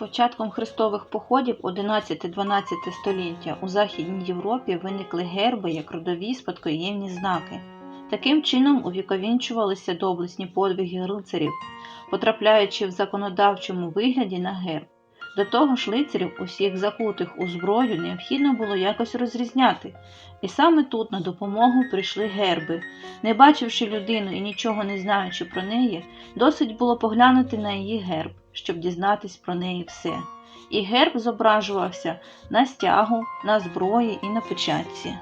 початком хрестових походів 11-12 століття у Західній Європі виникли герби як родові спадкоємні знаки. Таким чином увіковінчувалися доблесні подвиги рицарів, потрапляючи в законодавчому вигляді на герб. До того ж лицарів, усіх закутих у зброю, необхідно було якось розрізняти, і саме тут на допомогу прийшли герби. Не бачивши людину і нічого не знаючи про неї, досить було поглянути на її герб, щоб дізнатись про неї все. І герб зображувався на стягу, на зброї і на печатці.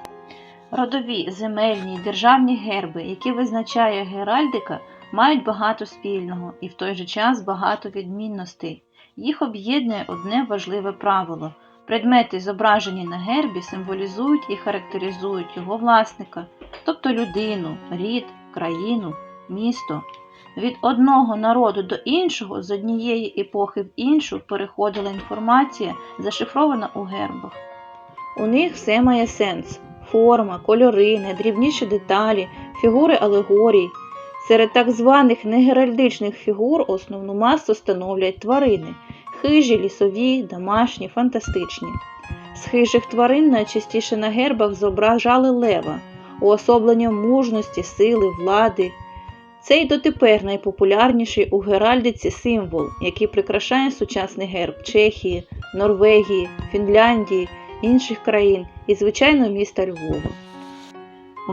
Родові, земельні державні герби, які визначає геральдика, мають багато спільного і в той же час багато відмінностей. Їх об'єднує одне важливе правило. Предмети, зображені на гербі, символізують і характеризують його власника, тобто людину, рід, країну, місто. Від одного народу до іншого, з однієї епохи в іншу переходила інформація, зашифрована у гербах. У них все має сенс форма, кольори, найдрібніші деталі, фігури алегорій. Серед так званих негеральдичних фігур основну масу становлять тварини хижі, лісові, домашні, фантастичні. З хижих тварин найчастіше на гербах зображали лева, уособлення мужності, сили, влади. Це й дотепер найпопулярніший у геральдиці символ, який прикрашає сучасний герб Чехії, Норвегії, Фінляндії, інших країн і, звичайно, міста Львова.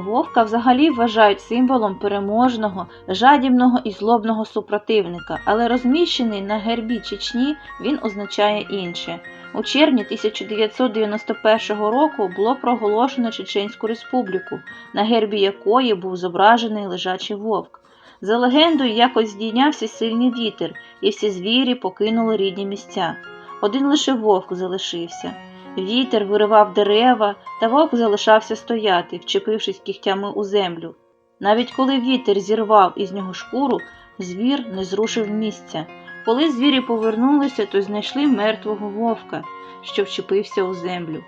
Вовка взагалі вважають символом переможного, жадібного і злобного супротивника, але розміщений на гербі Чечні він означає інше. У червні 1991 року було проголошено Чеченську республіку, на гербі якої був зображений лежачий вовк. За легендою, якось здійнявся сильний вітер, і всі звірі покинули рідні місця. Один лише вовк залишився. Вітер виривав дерева, та вовк залишався стояти, вчепившись кігтями у землю. Навіть коли вітер зірвав із нього шкуру, звір не зрушив місця. Коли звірі повернулися, то знайшли мертвого вовка, що вчепився у землю.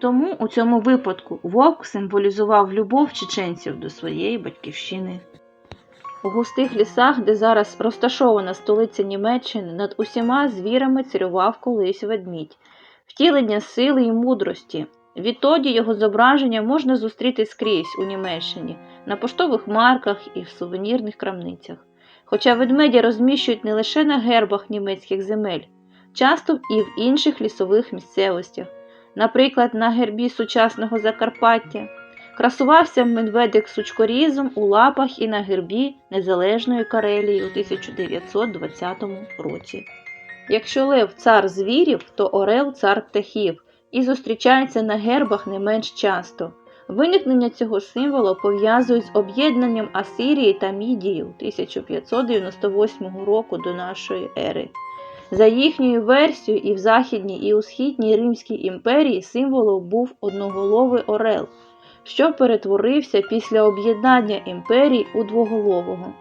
Тому у цьому випадку вовк символізував любов чеченців до своєї батьківщини. У густих лісах, де зараз розташована столиця Німеччини, над усіма звірами царював колись ведмідь втілення сили і мудрості. Відтоді його зображення можна зустріти скрізь у Німеччині, на поштових марках і в сувенірних крамницях. Хоча ведмедя розміщують не лише на гербах німецьких земель, часто і в інших лісових місцевостях, наприклад, на гербі сучасного Закарпаття. Красувався медведик сучкорізом у лапах і на гербі Незалежної Карелії у 1920 році. Якщо лев цар звірів, то орел цар птахів і зустрічається на гербах не менш часто. Виникнення цього символу пов'язують з об'єднанням Асирії та Мідії 1598 року до нашої ери. За їхньою версією, і в Західній, і у Східній Римській імперії символом був одноголовий орел, що перетворився після об'єднання імперій у двоголового.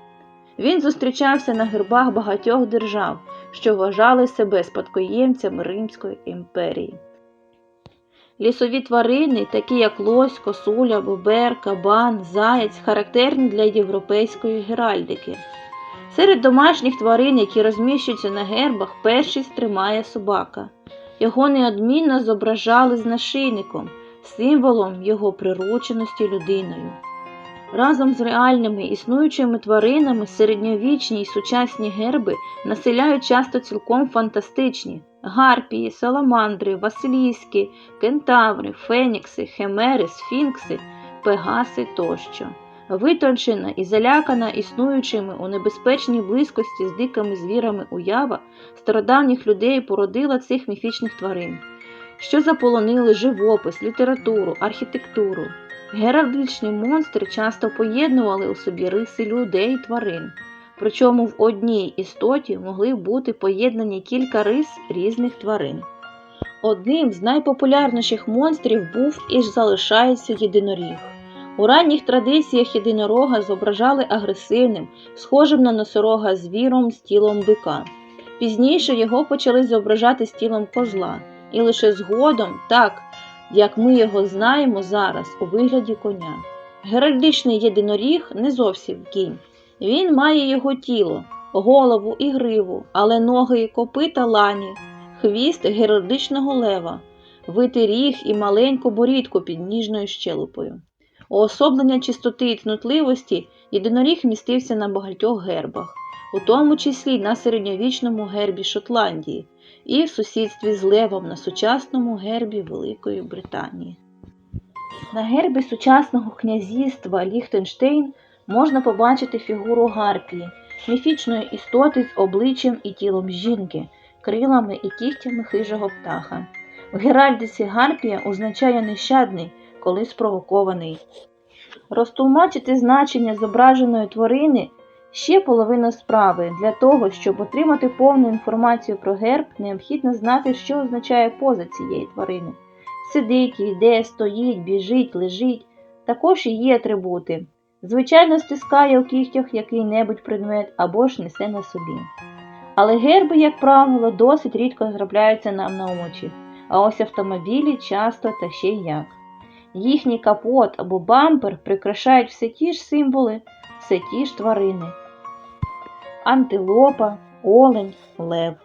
Він зустрічався на гербах багатьох держав що вважали себе спадкоємцями Римської імперії. Лісові тварини, такі як лось, косуля, бобер, кабан, заєць, характерні для європейської геральдики. Серед домашніх тварин, які розміщуються на гербах, першість тримає собака. Його неодмінно зображали з нашийником, символом його прирученості людиною. Разом з реальними існуючими тваринами середньовічні й сучасні герби населяють часто цілком фантастичні гарпії, саламандри, василійські, кентаври, фенікси, химери, сфінкси, пегаси тощо. Витончена і залякана існуючими у небезпечній близькості з дикими звірами уява стародавніх людей породила цих міфічних тварин, що заполонили живопис, літературу, архітектуру. Геральдичні монстри часто поєднували у собі риси людей і тварин, причому в одній істоті могли бути поєднані кілька рис різних тварин. Одним з найпопулярніших монстрів був і залишається єдиноріг. У ранніх традиціях єдинорога зображали агресивним, схожим на носорога звіром з тілом бика. Пізніше його почали зображати з тілом козла, і лише згодом так як ми його знаємо зараз у вигляді коня. Геральдичний єдиноріг не зовсім кінь, він має його тіло, голову і гриву, але ноги і копита лані, хвіст геральдичного лева, витий ріг і маленьку борідку під ніжною щелепою. Уособлення чистоти і цнутливості єдиноріг містився на багатьох гербах, у тому числі на середньовічному гербі Шотландії і в сусідстві з левом на сучасному гербі Великої Британії. На гербі сучасного князівства Ліхтенштейн можна побачити фігуру Гарпії, міфічної істоти з обличчям і тілом жінки, крилами і кігтями хижого птаха. В Геральдиці Гарпія означає нещадний, коли спровокований. Розтлумачити значення зображеної тварини ще половина справи. Для того, щоб отримати повну інформацію про герб, необхідно знати, що означає поза цієї тварини. Сидить, йде, стоїть, біжить, лежить. Також є атрибути. Звичайно, стискає у кігтях який-небудь предмет або ж несе на собі. Але герби, як правило, досить рідко трапляються нам на очі, а ось автомобілі часто та ще як. Їхній капот або бампер прикрашають все ті ж символи, все ті ж тварини. Антилопа, олень, лев.